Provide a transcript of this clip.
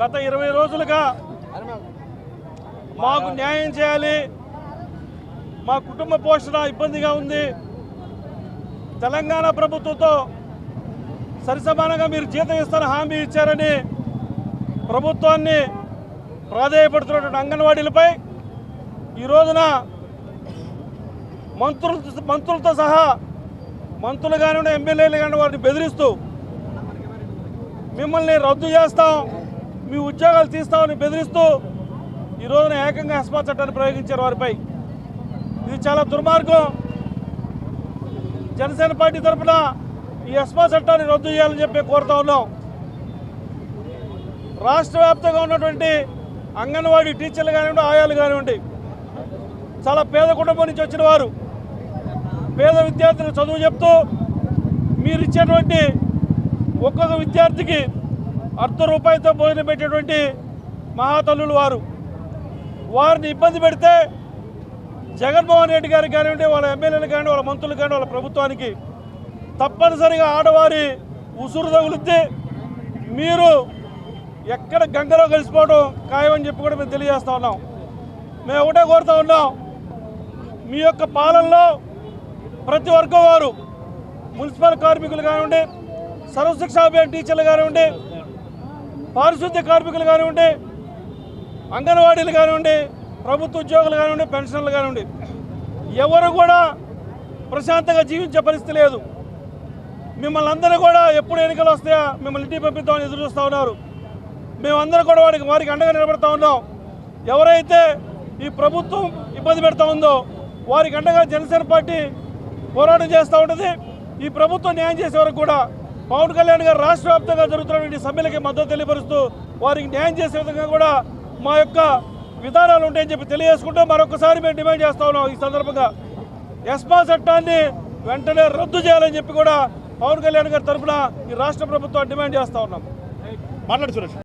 గత ఇరవై రోజులుగా మాకు న్యాయం చేయాలి. మా కుటుంబ పోషణ ఇబ్బందిగా ఉంది. తెలంగాణ ప్రభుత్వంతో సరిసమానంగా మీరు జీతం ఇస్తారని హామీ ఇచ్చారని ప్రభుత్వాన్ని ప్రాధాయపడుతున్నటువంటి అంగన్వాడీలపై ఈ రోజున మంత్రులు మంత్రులతో సహా మంత్రులు కానివ్వండి ఎమ్మెల్యేలు కానివ్వండి వారిని బెదిరిస్తూ మిమ్మల్ని రద్దు చేస్తాం మీ ఉద్యోగాలు తీస్తామని బెదిరిస్తూ ఈ రోజున ఏకంగా హస్మా చట్టాన్ని ప్రయోగించారు వారిపై. ఇది చాలా దుర్మార్గం. జనసేన పార్టీ తరఫున ఈ హస్మా చట్టాన్ని రద్దు చేయాలని చెప్పి కోరుతా ఉన్నాం. రాష్ట్ర వ్యాప్తంగా ఉన్నటువంటి అంగన్వాడీ టీచర్లు కానివ్వండి ఆయాలు కానివ్వండి చాలా పేద కుటుంబం నుంచి వచ్చిన వారు పేద విద్యార్థులకు చదువు చెప్తూ మీరు ఇచ్చేటువంటి ఒక్కొక్క విద్యార్థికి అర్ధ రూపాయలతో భోజనం పెట్టేటువంటి మహాతల్లులు వారు. వారిని ఇబ్బంది పెడితే జగన్మోహన్ రెడ్డి గారికి కానివ్వండి వాళ్ళ ఎమ్మెల్యేలు కానీ వాళ్ళ మంత్రులు కానీ వాళ్ళ ప్రభుత్వానికి తప్పనిసరిగా ఆడవారి ఉసురు తగులుద్ది. మీరు ఎక్కడ గంగలో కలిసిపోవడం ఖాయమని చెప్పి కూడా మేము తెలియజేస్తూ ఉన్నాం. మేము ఒకటే కోరుతూ ఉన్నాం మీ యొక్క పాలనలో ప్రతి వర్గం వారు మున్సిపల్ కార్మికులు కానివ్వండి సర్వశిక్ష అభియాన్ టీచర్లు కానివ్వండి పారిశుద్ధ్య కార్మికులు కానివ్వండి అంగన్వాడీలు కానివ్వండి ప్రభుత్వ ఉద్యోగులు కానివ్వండి పెన్షన్లు కానివ్వండి ఎవరు కూడా ప్రశాంతంగా జీవించే పరిస్థితి లేదు. మిమ్మల్ని అందరూ కూడా ఎప్పుడు ఎన్నికలు వస్తాయా మిమ్మల్ని ఇంటికి పంపిద్దామని ఎదురు చూస్తూ ఉన్నారు. మేమందరం కూడా వారికి వారికి అండగా నిలబడతా ఉన్నాం. ఎవరైతే ఈ ప్రభుత్వం ఇబ్బంది పెడతా ఉందో వారికి అండగా జనసేన పార్టీ పోరాటం చేస్తూ ఉంటుంది. ఈ ప్రభుత్వం న్యాయం చేసే వరకు కూడా పవన్ కళ్యాణ్ గారు రాష్ట్ర వ్యాప్తంగా జరుగుతున్నటువంటి సమ్మెలకి మద్దతు తెలియపరుస్తూ వారికి న్యాయం చేసే విధంగా కూడా మా యొక్క విధానాలు ఉంటాయని చెప్పి తెలియజేసుకుంటూ మరొకసారి మేము డిమాండ్ చేస్తా ఉన్నాం ఈ సందర్భంగా. ఎస్మా చట్టాన్ని వెంటనే రద్దు చేయాలని చెప్పి కూడా పవన్ కళ్యాణ్ గారి తరఫున ఈ రాష్ట్ర ప్రభుత్వం డిమాండ్ చేస్తా ఉన్నాం. మాట్లాడు సురేష్.